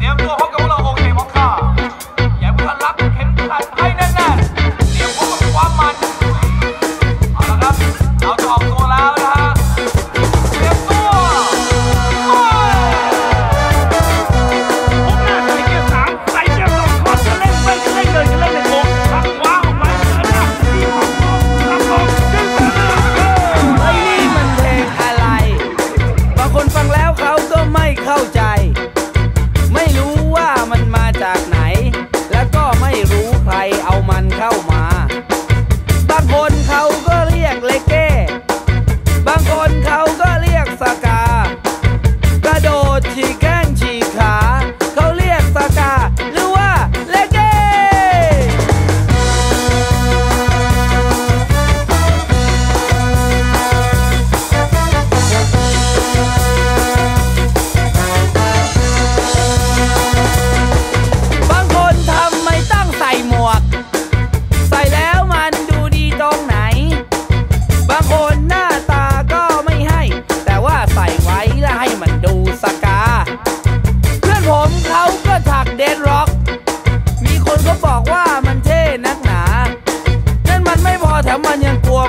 เตรียมตัวพบกับพวกเโอเคพร้อค่าอย่าใพิ่ารักเข็มขัดให้แน่นๆเตรียมพบกับความมันเอาละครับเราจะอกตัวแล้วนะฮะเตรียมตัวไปผมน่าจะเกียร์สามใส่เกียร์องคอจะเล่นไปจะเล่นเลยจะเล่นเลยโกงทางขวาออกเดินหน้าดีของโกงทางโกงดึงเดิเฮ้ยมันเพลงอะไร บางคนฟังแล้วเขาก็ไม่เข้าใจ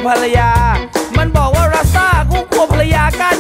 ภรรยา มันบอกว่ารักซ่ากูกลัวภรรยากัน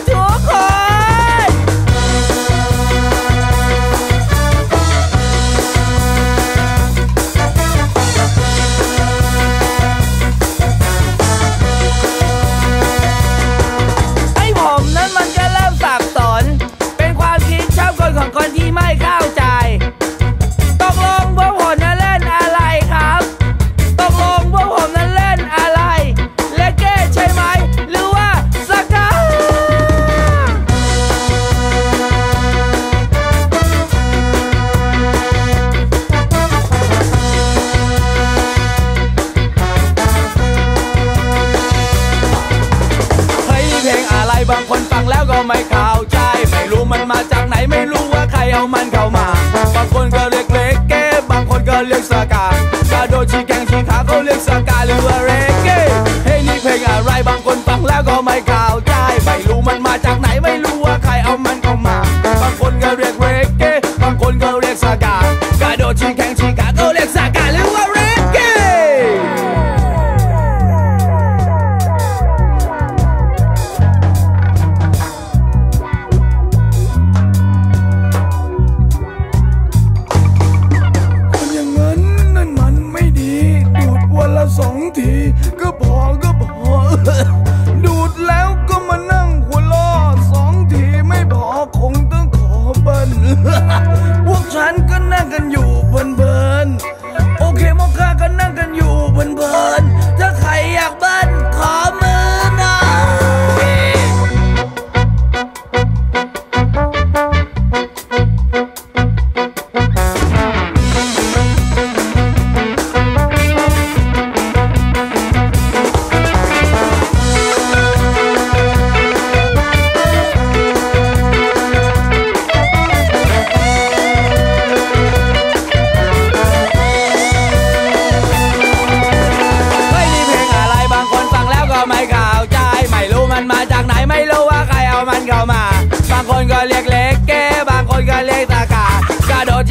บางคนฟังแล้วก็ไม่เข้า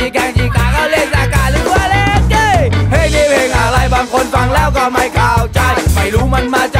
จีแกงจีกาเขาเล่นสากาหรือว่าเล่นเก้เพลงนี้เพลงอะไรบางคนฟังแล้วก็ไม่เข้าใจ ไม่รู้มันมาจาก